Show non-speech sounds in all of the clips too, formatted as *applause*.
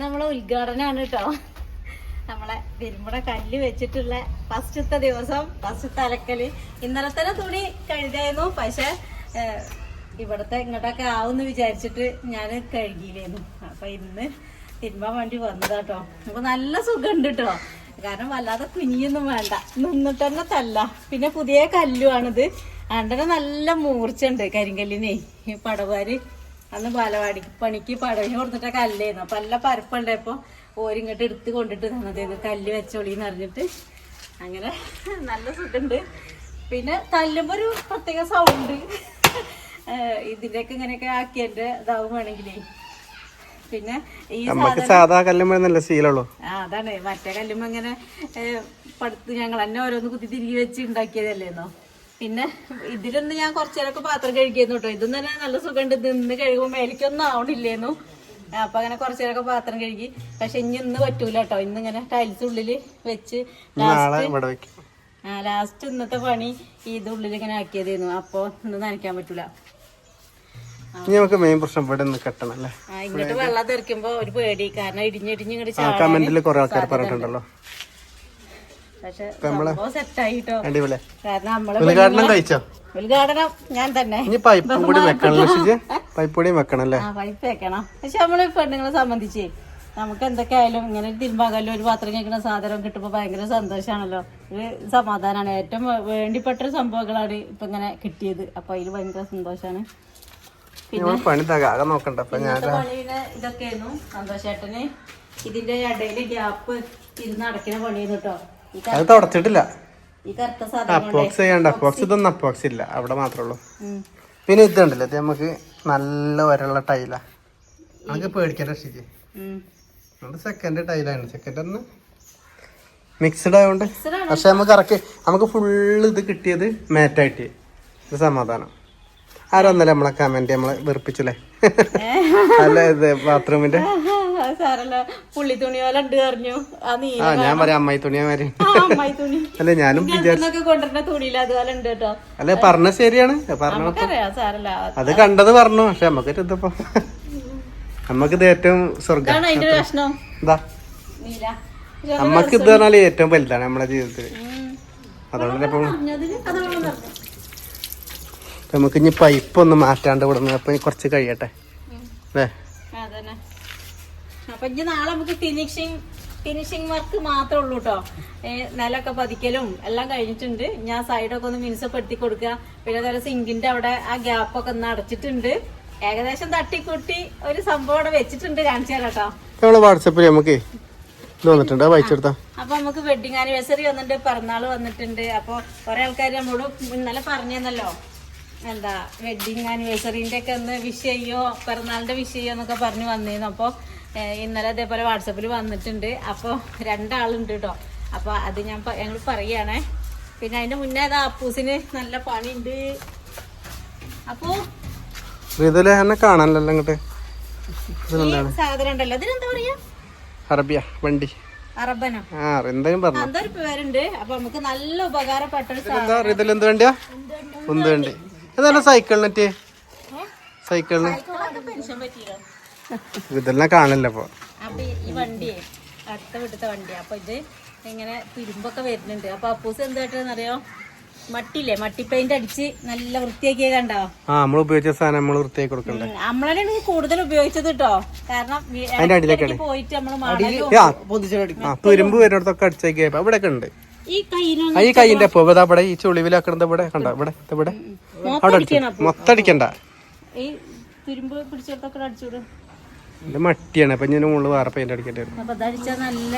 നമ്മളെ ഉദ്ഘാടനമാണ് കേട്ടോ. നമ്മളെ തിരുമ്പട കല്ല് വെച്ചിട്ടുള്ള ഫസ്റ്റത്തെ ദിവസം ഫസ്റ്റ് അലക്കൽ. ഇന്നലെ തന്നെ തുണി കഴുകായിരുന്നു പക്ഷെ ഇവിടുത്തെ ഇങ്ങോട്ടൊക്കെ ആവുമെന്ന് വിചാരിച്ചിട്ട് ഞാൻ കഴുകിയില്ലായിരുന്നു. അപ്പൊ ഇന്ന് തിരുമ്പാൻ വേണ്ടി വന്നതാട്ടോ അപ്പൊ നല്ല സുഖമുണ്ട് കേട്ടോ. കാരണം വല്ലാതെ കുനിയൊന്നും വേണ്ട. നിന്നിട്ട് തന്നെ തല്ല. പിന്നെ പുതിയ കല്ലുമാണിത് ആണ്ടനെ നല്ല മൂർച്ചയുണ്ട് കരിങ്കല്ലിനെ. പടവാര് അന്ന് ബാലവാടി പണിക്ക് പടവിന് കൊടുത്തിട്ട കല്ലായിരുന്നു. അപ്പൊ നല്ല പരപ്പുണ്ടായപ്പോ ഓരിങ്ങോട്ട് എടുത്ത് കൊണ്ടിട്ട് തന്നതായിരുന്നു കല്ല് വെച്ചോളിന്ന് അറിഞ്ഞിട്ട് അങ്ങനെ നല്ല സുഖമുണ്ട് പിന്നെ തല്ലുമ്പോ ഒരു പ്രത്യേക സൗണ്ട് ഇതിന്റെയൊക്കെ ഇങ്ങനെയൊക്കെ ആക്കിയതിന്റെ ഇതാവും വേണമെങ്കിലേ പിന്നെ ഈ സാധാ ശീലമുള്ളൂ ആ അതാണ്. മറ്റേ കല്ലുമ്പോ ഇങ്ങനെ പടുത്ത് ഞങ്ങൾ തന്നെ ഓരോന്ന് കുത്തി തിരികെ വെച്ച് ഉണ്ടാക്കിയതല്ലേന്നോ പിന്നെ ഇതിലൊന്ന് ഞാൻ കുറച്ചേരൊക്കെ പാത്രം കഴുകിയിരുന്നു കേട്ടോ ഇതും തന്നെ നല്ല സുഖമുണ്ട്. നിന്ന് കഴുകുമ്പോൾ മേലേക്കൊന്നും ആവണില്ലേന്നു. അപ്പൊ അങ്ങനെ കുറച്ചേരൊക്കെ പാത്രം കഴുകി. പക്ഷെ ഇനി ഇന്ന് പറ്റൂല കേട്ടോ ഇന്ന് ഇങ്ങനെ ടൈൽസ് ഉള്ളിൽ വെച്ച് ലാസ്റ്റ് ഇന്നത്തെ പണി ഇത് ഉള്ളിൽ ഇങ്ങനെ ആക്കിയതായിരുന്നു അപ്പൊ ഇന്ന് നനയ്ക്കാൻ പറ്റൂല. നമുക്ക് മെയിൻ പ്രശ്നം ഇവിടെ നിന്ന് കെട്ടണം അല്ലേ? ഇങ്ങോട്ട് വെള്ളം തെറിക്കുമ്പോ ഒരു പേടി. കാരണം ഇടിഞ്ഞിടിഞ്ഞ് ഇങ്ങോട്ട് ചാടാൻ കമന്റിൽ കുറെ ആൾക്കാർ പറഞ്ഞിട്ടുണ്ടല്ലോ. പക്ഷെ സെറ്റായിട്ടോ. കാരണം നമ്മളെ ഉദ്ഘാടനം കഴിച്ചോ? ഉദ്ഘാടനം ഞാൻ തന്നെ. ഇനി പൈപ്പും കൂടി വെക്കണം പൈപ്പ് കൂടി വെക്കണം അല്ലേ? പൈപ്പ് വെക്കണം. പക്ഷെ നമ്മൾ പെണ്ണുങ്ങളെ സംബന്ധിച്ചേ നമുക്ക് എന്തൊക്കെ ആയാലും ഇങ്ങനെ ഒരു തിരുമ്പാകല്ലോ ഒരു പാത്രം കേൾക്കുന്ന സാധനം കിട്ടുമ്പോൾ ഭയങ്കര സന്തോഷമാണല്ലോ ഒരു സമാധാനമാണ് ഏറ്റവും വേണ്ടിപ്പെട്ട ഒരു സംഭവങ്ങളാണ് ഇപ്പൊ ഇങ്ങനെ കിട്ടിയത്. അപ്പൊ അതിൽ ഭയങ്കര സന്തോഷമാണ് പിന്നെ പണി തകാതെ നോക്കണ്ട. പണിയുടെ ഇതൊക്കെയായിരുന്നു. സന്തോഷേട്ടന് ഇതിന്റെ ഇടയിൽ ഗ്യാപ്പ് ഇരുന്ന് അടയ്ക്കുന്ന പണിയായിരുന്നു കേട്ടോ. അത് തുടച്ചിട്ടില്ല. അപ്പോക്സ് ചെയ്യണ്ട. അപ്പോക്സ്. ഇതൊന്നും അപ്പോക്സ് ഇല്ല. അവിടെ മാത്രമേ ഉള്ളൂ. പിന്നെ ഇത് ഉണ്ടല്ലോ ഇത് നമുക്ക് നല്ല വരള്ള ടൈലാ. നമുക്ക് പേടിക്കണ്ട. അത് സെക്കൻഡ് ടൈലാണ് സെക്കൻഡ് ഒന്ന് മിക്സ്ഡ് ആയതുകൊണ്ട്. പക്ഷെ നമുക്ക് ഇറക്കി നമുക്ക് ഫുള്ള് ഇത് കിട്ടിയത് മാറ്റായിട്ട് ഇത് സമാധാനം. ആരൊന്നല്ലേ നമ്മളെ കമന്റ് നമ്മളെ വെറുപ്പിച്ചല്ലേ? അല്ല ഇത് ബാത്റൂമിന്റെ സാരല്ല പുള്ളി തുണി പോലെ ഉണ്ട് പറഞ്ഞു. ആ ആ ഞാൻ പറയാം അമ്മായി തുണിയാ മാരി ആ അമ്മായി തുണി. *laughs* അല്ല ഞാനും ഗൾഫിന്നൊക്കെ കൊണ്ടുവരുന്ന തുണിയില്ല അതുപോലെ ഉണ്ട് കേട്ടോ. അല്ല പറഞ്ഞ ശരിയാണ്. പറഞ്ഞു നമുക്കറിയാം സാരല്ല അത് കണ്ടത് പറഞ്ഞു പക്ഷെ നമുക്ക് ഇതിപ്പോ *laughs* നമുക്കിത് ഏറ്റവും സ്വർഗം ഇതാണ് അതിന്റെ ഒരു പ്രശ്നം എന്താ? നീല. നമുക്ക് ഇത് പറഞ്ഞാൽ ഏറ്റവും വലുതാണ് നമ്മുടെ ജീവിതത്തിൽ അതുകൊണ്ട് ഇപ്പം പറഞ്ഞതിന് പറഞ്ഞു നമുക്ക് ഇനി പൈപ്പ് ഒന്ന് മാറ്റാണ്ട് വിടുന്നു അപ്പൊ ഇനി കുറച്ച് കഴിയട്ടെ. അല്ലേ? അതന്നെ. അപ്പൊ ഇനി നാളെ നമുക്ക് ഫിനിഷിങ് ഫിനിഷിങ് വർക്ക് മാത്രമേ ഉള്ളൂ കേട്ടോ നിലൊക്കെ പതിക്കലും എല്ലാം കഴിഞ്ഞിട്ടുണ്ട്. ഞാൻ സൈഡൊക്കെ ഒന്ന് മിനുസപ്പെടുത്തി കൊടുക്കുക. പിന്നെ അതുപോലെ സിങ്കിന്റെ അവിടെ ആ ഗ്യാപ്പൊക്കെ ഒന്ന് അടച്ചിട്ടുണ്ട്. ഏകദേശം തട്ടിക്കൂട്ടി ഒരു സംഭവം അവിടെ വെച്ചിട്ടുണ്ട്. കാണിച്ചു തരാം കേട്ടോ നമ്മളെ വാട്സപ്പിൽ നമുക്ക് വന്നിട്ടുണ്ട്. വായിച്ചെടുത്താ. അപ്പൊ നമുക്ക് വെഡിങ് ആനിവേഴ്സറി വന്നിട്ടുണ്ട്. പിറന്നാൾ വന്നിട്ടുണ്ട്. അപ്പൊ കുറെ ആൾക്കാർ നമ്മളോട് ഇന്നലെ പറഞ്ഞല്ലോ എന്താ വെഡിങ് ആനിവേഴ്സറിന്റെ ഒക്കെ ഒന്ന് വിഷയോ ചെയ്യോ? പിറന്നാളിന്റെ വിഷയോ എന്നൊക്കെ പറഞ്ഞു വന്നിരുന്നു. അപ്പൊ ഏഹ്, ഇന്നലെ അതേപോലെ വാട്സപ്പിൽ വന്നിട്ടുണ്ട്. അപ്പോൾ രണ്ടാളുണ്ട് കേട്ടോ അപ്പോൾ അത് ഞാൻ ഞങ്ങൾ പറയുകയാണേ പിന്നെ അതിന്റെ മുന്നേ അത് അപ്പൂസിന് നല്ല പണിയുണ്ട്. അപ്പോൾ എന്നെ കാണാനല്ലോ ഇങ്ങോട്ട്. ഈ സാധനം ഉണ്ടല്ലോ. ഇതിനെന്താ പറയാ? അറബിയ വണ്ടി. അറബനോ. ആ എന്തായാലും പറഞ്ഞു. അതൊരു പേരുണ്ട്. അപ്പൊ നമുക്ക് നല്ല ഉപകാരപ്പെട്ട ഒരു സാധനം. വണ്ടിയാ? ഉന്ത് വണ്ടി? സൈക്കിളിനെറ്റ് സൈക്കിളിന് പെൻഷൻ ഇതെല്ലാം കാണില്ല അപ്പൊ അപ്പൊ ഈ- വണ്ടിയെ അടുത്ത വീട്ടത്തെ വണ്ടിയാ അപ്പൊ ഇത് ഇങ്ങനെ തുരുമ്പൊക്കെ വരുന്നുണ്ട്. അപ്പൊ അപ്പൂസ് എന്ത് കേട്ടെന്നറിയോ? മട്ടില്ലേ? മട്ടി പെയിന്റ് അടിച്ച് നല്ല വൃത്തിയാക്കിയ കണ്ടോ? ആ നമ്മൾ ഉപയോഗിച്ച സാധനം നമ്മൾ വൃത്തിയാക്കി കൊടുക്കണ്ടേ? നമ്മളാണ് കൂടുതൽ ഉപയോഗിച്ചത് കേട്ടോ കാരണം ഇടയ്ക്ക് പോയിട്ട് നമ്മൾ തുരുമ്പ് വരുന്നിടത്തൊക്കെ അടിച്ചേക്ക്. ഇവിടെ ഒക്കെ ഉണ്ട്. ഈ കൈയിന്റെ അപ്പൊ ഇവിടെ ഈ ചുളിവിലാക്കണത് ഇവിടെ. കണ്ടോ? ഇവിടെ അവിടെ മൊത്തം അടിക്കണ്ട. ഈ തുരുമ്പ് പിടിച്ചിടത്തൊക്കെ അടിച്ചുവിടും ഇത് മട്ടിയാണ്. അപ്പൊ ഞാൻ മുകളിൽ വേറെ പെയിന്റ് അടിക്കേണ്ടി വരും അപ്പൊ അതടിച്ചാൽ നല്ല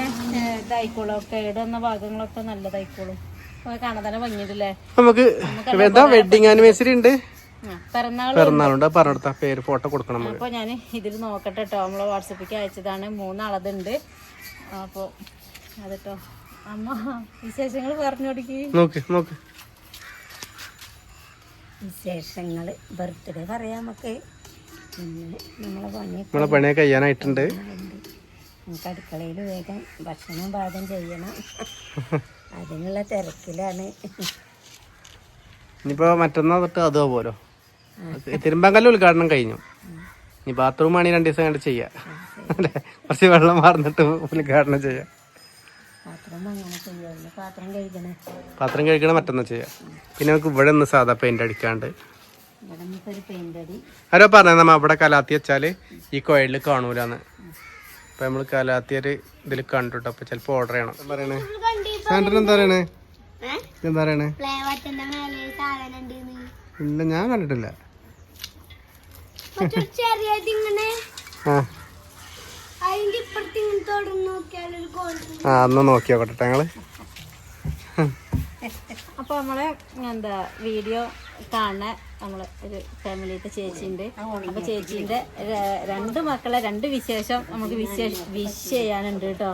ഇതായിക്കോളും. കേട് വന്ന ഭാഗങ്ങളൊക്കെ നല്ലതായിക്കോളും. കാണാൻ തന്നെ ഭംഗിയിട്ടല്ലേ നമുക്ക് എന്താ വെഡിങ് ആനിവേഴ്സറി ഉണ്ട്. പിറന്നാളുണ്ട്. പറഞ്ഞെടുത്ത പേര് ഫോട്ടോ കൊടുക്കണം അപ്പോൾ ഞാൻ ഇതിൽ നോക്കട്ടെ കേട്ടോ നമ്മളെ വാട്സപ്പിലേക്ക് അയച്ചതാണ്. മൂന്നാളതുണ്ട്. അപ്പോൾ അതെട്ടോ. അമ്മ വിശേഷങ്ങൾ പറഞ്ഞു കൊടുക്കി. നോക്ക് നോക്ക്. വിശേഷങ്ങൾ ബർത്ത്ഡേ പറയാം നമുക്ക്. നമ്മളെ പണി നമ്മളെ പണിയൊക്കെ കഴിയാനായിട്ടുണ്ട്. നമുക്ക് അടുക്കളയിൽ വേഗം ഭക്ഷണം പാകം ചെയ്യണം. അതിനുള്ള തിരക്കിലാണ്. ഇനിയിപ്പോ മറ്റന്നാ തൊട്ട് അതോ പോലോ തിരുമ്പാങ്കല്ല് ഉദ്ഘാടനം കഴിഞ്ഞു. ഇനി ബാത്റൂം ആണ് രണ്ടു ദിവസം കണ്ട് ചെയ്യാം. കുറച്ച് വെള്ളം മാർന്നിട്ട് ഉദ്ഘാടനം ചെയ്യാം. പാത്രം കഴിക്കണം മറ്റൊന്നും പാത്രം കഴുകണേ. പാത്രം കഴിക്കണ മറ്റൊന്ന് ചെയ്യാം. പിന്നെ നമുക്ക് ഇവിടെ ഒന്ന് സാധാ പെയിന്റ് അടിക്കാണ്ട് ആരോ പറഞ്ഞത് നമ്മ അവിടെ കലാത്തി വെച്ചാൽ ഈ കോയിലിൽ കാണൂലെന്ന്. അപ്പൊ നമ്മൾ കലാത്തി ഇതിൽ ഇതിൽ കണ്ടുട്ടോ അപ്പൊ ചിലപ്പോ ഓർഡർ ചെയ്യണം. എന്താ പറയണേ? സാൻഡർ എന്താ പറയണേ? എന്താ പറയണേ? ഇല്ല ഞാൻ കണ്ടിട്ടില്ല. ആ. അന്ന് നോക്കി നോക്കട്ടെ ഞങ്ങൾ. അപ്പൊ നമ്മൾ എന്താ വീഡിയോ കാണുന്ന നമ്മളെ ഒരു ഫാമിലിയിലത്തെ ചേച്ചിയുണ്ട്. അപ്പോൾ ചേച്ചീന്റെ രണ്ട് മക്കളെ രണ്ട് വിശേഷം നമുക്ക് വിശേഷ വിഷ് ചെയ്യാനുണ്ട് കേട്ടോ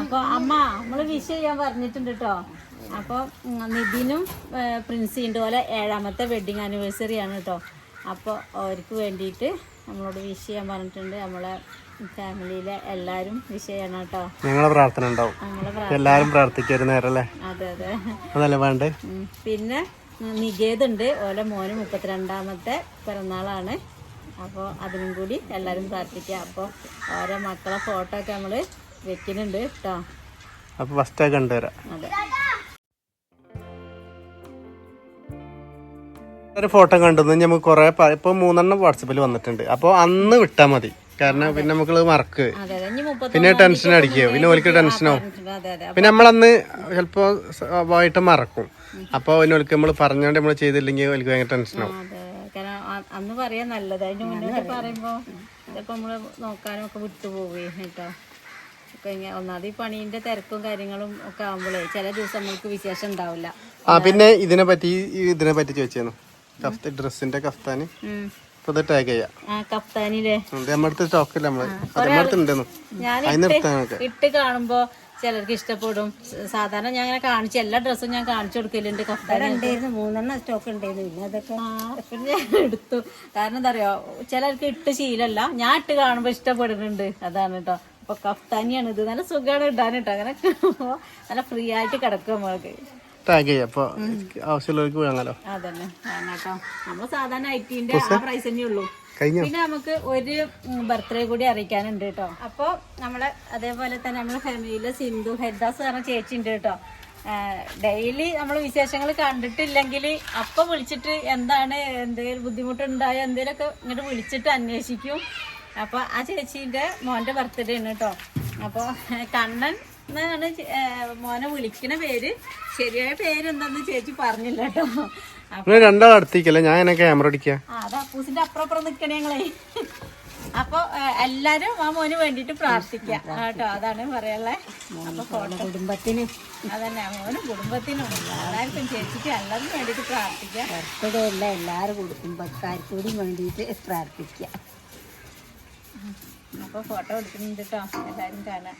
അപ്പോൾ അമ്മ നമ്മൾ വിഷ് ചെയ്യാൻ പറഞ്ഞിട്ടുണ്ട് കേട്ടോ അപ്പോൾ നിതിനും പ്രിൻസിന്റെ പോലെ ഏഴാമത്തെ വെഡിങ് ആനിവേഴ്സറി ആണ് കേട്ടോ അപ്പോൾ അവർക്ക് വേണ്ടിയിട്ട് നമ്മളോട് വിഷ് ചെയ്യാൻ പറഞ്ഞിട്ടുണ്ട്. നമ്മളെ ഫാമിലിയിലെ എല്ലാരും വിഷ് ചെയ്യണം കേട്ടോ ഞങ്ങളെ പ്രാർത്ഥന ഉണ്ടാവും. എല്ലാരും പ്രാർത്ഥിക്കും നേരം അല്ലേ അതെ അതെ. അതല്ലേ വേണ്ടേ? പിന്നെ നികേതുണ്ട്. ഓലെ മോന് മുപ്പത്തിരണ്ടാമത്തെ പിറന്നാളാണ്. അപ്പോൾ അതിനും കൂടി എല്ലാവരും പ്രാർത്ഥിക്കുക അപ്പോൾ ഓരോ മക്കളെ ഫോട്ടോ ഒക്കെ നമ്മൾ വെക്കുന്നുണ്ട് കേട്ടോ അപ്പോൾ ഫസ്റ്റ് കണ്ടുവരാം ഒരു ഫോട്ടോ കണ്ടു. നമുക്ക് കുറെ ഇപ്പൊ മൂന്നെണ്ണം വാട്സപ്പിൽ വന്നിട്ടുണ്ട്. അപ്പോൾ അന്ന് വിട്ടാ മതി. കാരണം പിന്നെ നമുക്ക് മറക്ക്. പിന്നെ ടെൻഷൻ അടിക്കുകയോ പിന്നെ ഓൽക്ക് ടെൻഷനാവും പിന്നെ നമ്മളന്ന് ചിലപ്പോ സ്വാഭാവികമായിട്ട് മറക്കും. അപ്പൊ ഓൽക്ക് നമ്മൾ പറഞ്ഞോണ്ട് നമ്മൾ ചെയ്തില്ലെങ്കിൽ ഓൽക്ക് ഭയങ്കര ടെൻഷനാവും അന്ന് പറയാൻ നല്ലത്. അതിന് മുന്നോട്ട് പറയുമ്പോൾ ഇതൊക്കെ നമ്മൾ നോക്കാനും ഒക്കെ വിട്ടുപോവുകയും കേട്ടോ. ഇങ്ങനെ ഒന്നാമത് ഈ പണീന്റെ തിരക്കും കാര്യങ്ങളും ഒക്കെ ആകുമ്പോഴേ ചില ദിവസം നമുക്ക് വിശേഷം ഉണ്ടാവില്ല. ആ പിന്നെ ഇതിനെ പറ്റി ഇതിനെ പറ്റി ചോദിച്ചു കഫ്ത ഡ്രസ്സിന്റെ കഫ്താന്. ഇത് ടാഗ് ചെയ്യാം. ആ കപ്താനിലെ. നമ്മുടെ അടുത്ത് സ്റ്റോക്കില്ല നമ്മൾ. ഇട്ട് കാണുമ്പോ ചിലർക്ക് ഇഷ്ടപ്പെടും. സാധാരണ ഞാൻ അങ്ങനെ കാണിച്ച എല്ലാ ഡ്രസ്സും ഞാൻ കാണിച്ചു കൊടുക്കലുണ്ട് കഫ്താനി മൂന്നെണ്ണം സ്റ്റോക്ക് ഉണ്ടായിരുന്നു. പിന്നെ അതൊക്കെ പിന്നെ ഞാൻ എടുത്തു. കാരണം എന്താ പറയാ ചിലർക്ക് ഇട്ട് ശീലല്ല. ഞാൻ ഇട്ട് കാണുമ്പോ ഇഷ്ടപ്പെടുന്നുണ്ട്. അതാണ് കേട്ടോ അപ്പൊ കഫ്താനിയാണ് ഇത്. നല്ല സുഖമാണ് ഇടാൻ കേട്ടോ അങ്ങനെ നല്ല ഫ്രീ ആയിട്ട് കിടക്കും നമ്മൾക്ക്. ടാഗ് ചെയ്യാം അപ്പൊ ആവശ്യമുള്ളവർക്ക് വാങ്ങാലോ? അതന്നെ. നമ്മൾ സാധാരണ ആ പ്രൈസ് തന്നെ ഉള്ളൂ. പിന്നെ നമുക്ക് ഒരു ബർത്ത്ഡേ കൂടി അറിയിക്കാനുണ്ട് കേട്ടോ. അപ്പോൾ നമ്മളെ അതേപോലെ തന്നെ നമ്മുടെ ഫാമിലിയിൽ സിന്ധു ഹരിദാസ് പറഞ്ഞ ചേച്ചി ഉണ്ട് കേട്ടോ. ഡെയിലി നമ്മൾ വിശേഷങ്ങൾ കണ്ടിട്ടില്ലെങ്കിൽ അപ്പൊ വിളിച്ചിട്ട് എന്താണ് എന്തെങ്കിലും ബുദ്ധിമുട്ടുണ്ടായോ എന്തെങ്കിലുമൊക്കെ ഇങ്ങോട്ട് വിളിച്ചിട്ട് അന്വേഷിക്കും. അപ്പോൾ ആ ചേച്ചീന്റെ മോന്റെ ബർത്ത്ഡേ ആണ് കേട്ടോ. അപ്പോൾ കണ്ണൻ എന്നാണ് മോനെ വിളിക്കണ പേര്. ശരിയായ പേരെന്താന്ന് ചേച്ചി പറഞ്ഞില്ല കേട്ടോ. അപ്പൊ നിങ്ങൾ രണ്ടാൾ അടുത്തേക്കല്ലേ? ഞാൻ എന്നെ ക്യാമറ അടിക്കുക ആ, അത് അപ്പൂസിന്റെ അപ്പുറം അപ്പുറം നിക്കണേ ഞങ്ങളെ. അപ്പൊ എല്ലാരും ആ മോന് വേണ്ടിട്ട് പ്രാർത്ഥിക്കാം. കേട്ടോ അതാണ് പറയാനുള്ളത് അപ്പൊ കുടുംബത്തിന്. അതന്നെ മോനും കുടുംബത്തിനും എല്ലാവർക്കും ചേച്ചിക്ക് എല്ലാവരും വേണ്ടിട്ട് പ്രാർത്ഥിക്കാം. എല്ലാരും അല്ല എല്ലാവരും കുടുംബക്കാർക്കൂടി വേണ്ടിട്ട് പ്രാർത്ഥിക്കാം അപ്പൊ ഫോട്ടോ എടുക്കുന്നുണ്ട് കേട്ടോ എല്ലാരും കാണാം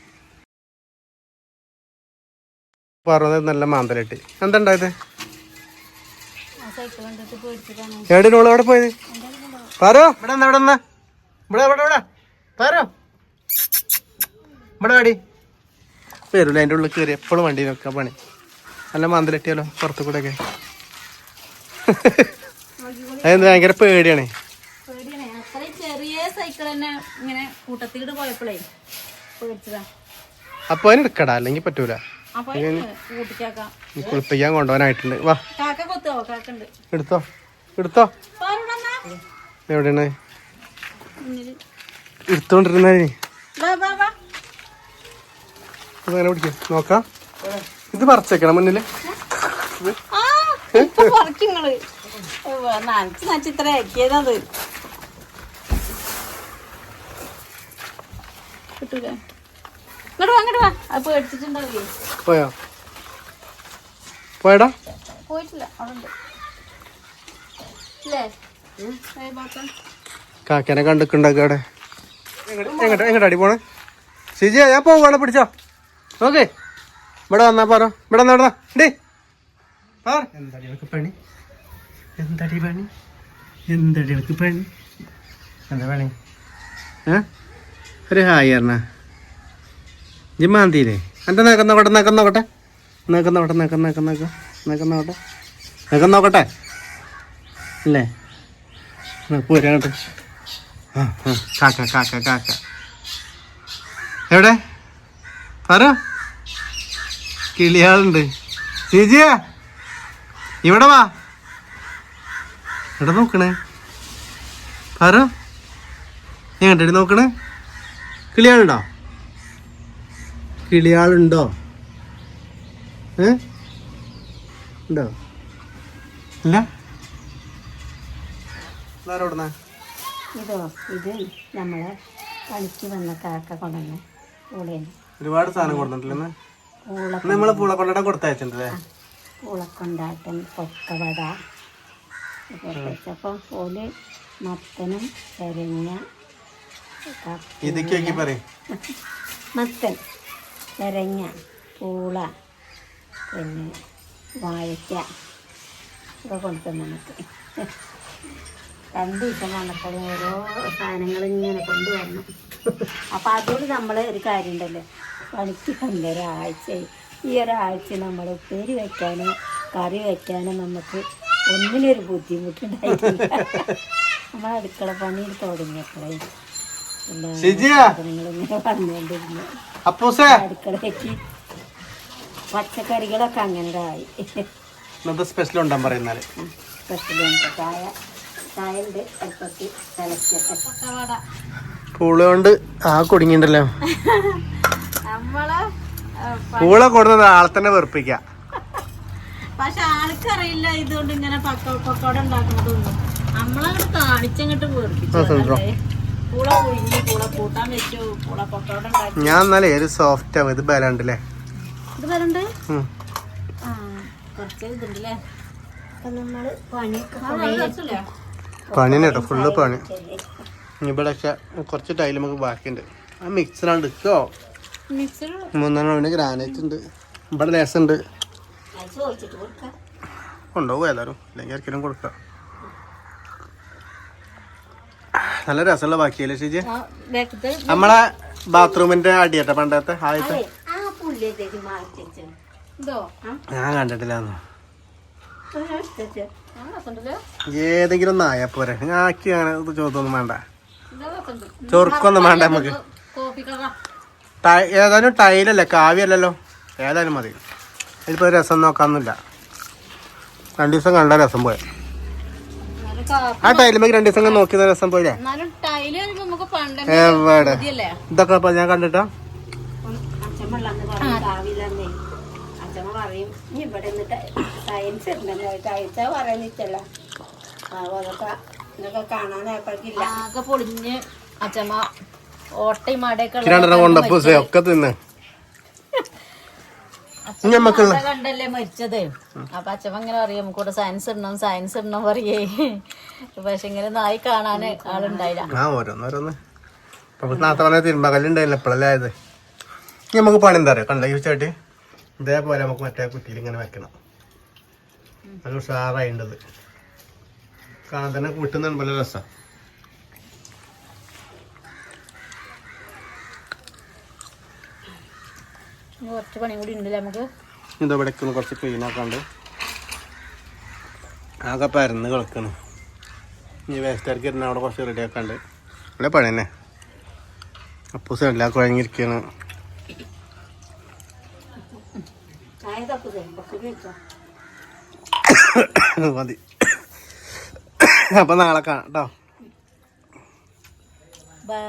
പറഞ്ഞത് നല്ല മാന്തലിട്ട്. എന്തുണ്ടായത്? എവിടെയാണ് എവിടെ ഓൾ എവിടെ പോയത്? പാരോ? ഇവിടെ ഇവിടെ ഇവിടെ ഇവിടെ ഇവിടെ. പാരോ? ഇവിടെ വാടി. വരൂല അതിന്റെ ഉള്ളിൽ കയറി എപ്പോഴും വണ്ടി നോക്കാൻ പണി. നല്ല മാന്തലിട്ടിയാലോ പുറത്തു കൂടെ ഒക്കെ അതെന്ത് ഭയങ്കര പേടിയാണ്. അപ്പൊ അതിന് എടുക്കടാ അല്ലെങ്കിൽ പറ്റൂല. കുളിപ്പിക്കാൻ കൊണ്ടുപോകാനായിട്ടുണ്ട്. വാ. എടുത്തോ. എടുത്തോ. എവിടെയാണ്? എടുത്തോണ്ടിരുന്നേ. അങ്ങനെ പിടിക്കാം. നോക്കാം. ഇത് പറിച്ചേക്കണം മുന്നിൽ? കിട്ടൂല? ഇങ്ങോട്ട് വാ ഇങ്ങോട്ട് വാ. അത് പേടിച്ചിട്ടുണ്ടാവില്ലേ പോയോ? പോയടാ. പോയിട്ടില്ല അവിടെ ഇല്ലേ. കാക്കനെ കണ്ടിട്ടുണ്ടാക്കുക അവിടെ. എങ്ങോട്ട് എങ്ങോട്ട് അടി പോണേ? സിജി ഞാൻ പോവാണ് പിടിച്ചോ. ഓക്കെ ഇവിടെ വന്നാ പറ. ഇവിടെ വന്നാ ഇവിടെ ഡേ എന്താടി പണി? എന്താടി പണി? എന്താടി പണി? എന്താ പണി? ഏ? ഒരു ഹായ് പറഞ്ഞ. ജിമാന്തിയില്ലേ എന്റെ നേക്കം നോക്കട്ടെ നേക്കം നോക്കട്ടെ. നേക്കം നോക്കട്ടെ നേക്കം നേക്കം നേക്കം നേക്കം നോക്കട്ടെ. നേക്കം നോക്കട്ടെ. അല്ലേ പോരാട്ടെ ആ കാക്ക കാക്ക കാക്ക എവിടെ? പറ കിളിയാളുണ്ട്. ചേച്ചിയ? ഇവിടെ വാ. ഇവിടെ നോക്കണേ? പറ ഞാൻ കണ്ടിട്ട് നോക്കണേ? കിളിയാളുണ്ടോ? കിളിയാളുണ്ടോ? ഏ? ഉണ്ടോ? ഇല്ല? ഇതോ ഇത് നമ്മളെ പണിക്ക് വന്ന കാക്ക കൊണ്ടുവന്ന ഒരുപാട് സാധനം കൊടുത്തിട്ടില്ലെന്ന് പൂള നമ്മൾ പൂളക്കൊണ്ടട കൊടുത്തയച്ചിട്ടുണ്ടല്ലേ? പൂളക്കൊണ്ടാട്ടൻ പൊക്കവട അപ്പം ഓൽ മത്തനും പറയും. മത്തൻ. ചെരങ്ങ പൂള പിന്നെ വാഴയ്ക്ക ഒക്കെ കൊടുക്കുന്നു നമുക്ക്. രണ്ട് ദിവസം വന്നപ്പോൾ ഓരോ സാധനങ്ങൾ ഇങ്ങനെ കൊണ്ടുവരണം അപ്പോൾ അതുകൊണ്ട് നമ്മൾ ഒരു കാര്യം ഉണ്ടല്ലോ പണിക്ക് വന്ന ഒരാഴ്ച ഈ ഒരാഴ്ച നമ്മൾ ഉപ്പേരി വയ്ക്കാനോ കറി വയ്ക്കാനോ നമുക്ക് ഒന്നിനൊരു ബുദ്ധിമുട്ടുണ്ടായിട്ടില്ല. നമ്മൾ അടുക്കള പണിയിൽ തുടങ്ങിയപ്പോഴേ പച്ചക്കറികളൊക്കെ അങ്ങനെ ആയി ഇന്നത്തെ സ്പെഷ്യൽ ഉണ്ടാൻ പറയുന്നാൽ പൂള കൊണ്ട് ആ കുടുങ്ങിണ്ടല്ലോ. നമ്മളെ പൂള കൊടുത്തത് ആളെ തന്നെ വെറുപ്പിക്ക. പക്ഷെ ആൾക്കറിയില്ല ഇതുകൊണ്ട് ഇങ്ങനെ പക്ക പക്കോട ഉണ്ടാക്കുന്നതൊന്നും. നമ്മളങ്ങോട്ട് കാണിച്ചങ്ങോട്ട്. വേർപ്പിച്ചു പൂള പുഴുങ്ങി പൂള കൂട്ടാൻ വെച്ചു പൂള പക്കോട ഉണ്ടാക്കി. ഞാൻ എന്നാലേ ഒരു സോഫ്റ്റ് ആവും? ഇത് ബലണ്ടല്ലേ ഇത് വരണ്ട് ആ കുറച്ച് ഇതുണ്ടല്ലേ? അപ്പൊ നമ്മൾ പണിയൊക്കെ ആ, നല്ല രസമില്ലേ? പണി. കേട്ടോ ഫുള്ള് പണി ഇവിടെ കുറച്ച് ടൈൽ നമുക്ക് ബാക്കിയുണ്ട്. ആ മിക്സറാണ് എടുക്കോ മിക്സർ മൂന്നെണ്ണം പിന്നെ ഗ്രാനൈറ്റ് ഉണ്ട്. ഇവിടെ ലേസുണ്ട് കൊണ്ടുപോകും ഏതായാലും. അല്ലെങ്കിൽ ആർക്കെങ്കിലും കൊടുക്കാം. നല്ല രസമുള്ള ബാക്കിയല്ലേ ചേച്ചി നമ്മളെ ബാത്റൂമിന്റെ അടിയട്ടെ പണ്ടത്തെ ആദ്യത്തെ. ഞാൻ കണ്ടിട്ടില്ലാന്നു. രസമുണ്ടല്ലോ. ഏതെങ്കിലും നായ ആയാ പോരെ ആക്കി അങ്ങനെ ചോദ്യമൊന്നും വേണ്ട. ചൊറുക്കൊന്നും വേണ്ട നമുക്ക്. കോഫി കളറാ ടൈ- ഏതായാലും ടൈലല്ലേ കാവ്യല്ലല്ലോ. ഏതായാലും മതി. ഇതിപ്പോ രസം നോക്കാന്നില്ല രണ്ടു ദിവസം കണ്ട രസം പോയ. ആ ടൈലുമ്പോ രണ്ടു ദിവസം നോക്കി നോക്കിയ രസം പണ്ട് എവിടെ? ഇതൊക്കെ അപ്പൊ ഞാൻ കണ്ടിട്ടാ? കാണാനായപ്പോഴേക്കില്ല. ആകെ പൊളിഞ്ഞ് അച്ഛമ്മ ഓട്ടയും മടയൊക്കെ ഒക്കെ തിന്ന്. ഇനി നമുക്കുള്ള കണ്ടല്ലേ മരിച്ചത്. അപ്പൊ അച്ഛൻ ഇങ്ങനെ പറയും കൂടെ സയൻസ് ഇടണം സയൻസ് ഇടണം പറയേ. പക്ഷെ ഇങ്ങനെ നായി കാണാന് ആളുണ്ടായില്ല. ആ ഓരോന്ന് ഓരോന്ന് അപ്പൊ നാത്ത പറഞ്ഞ തിരുമ്പകല്ലുണ്ടായില്ല എപ്പോഴല്ലേ ഇനി നമുക്ക് പണി എന്താ അറിയാം? കണ്ട ചോദിച്ചായിട്ട് ഇതേപോലെ നമുക്ക് മറ്റേ കുറ്റിയിൽ ഇങ്ങനെ വെക്കണം. നല്ല ഉഷാറായിണ്ടത്. കാണാൻ തന്നെ കൂട്ടുന്നുണ്ട് നല്ല രസം. കുറച്ച് പണി കൂടി ഉണ്ടല്ലേ നമുക്ക്? ഇത് ഇവിടേക്ക് ഒന്ന് കുറച്ച് ക്ലീൻ ആക്കാണ്ട്. ആകെ പരന്ന് കിടക്കണം. ഇനി വേസ്റ്റ് ഇരുന്ന അവിടെ കുറച്ച് റെഡി ആക്കാണ്ട്. ഇവിടെ പണി തന്നെ. അപ്പൂസ് എല്ലാം കുഴങ്ങിയിരിക്കുകയാണ് മതി. *coughs* അപ്പൊ നാളെ കാണാം കേട്ടോ ബൈ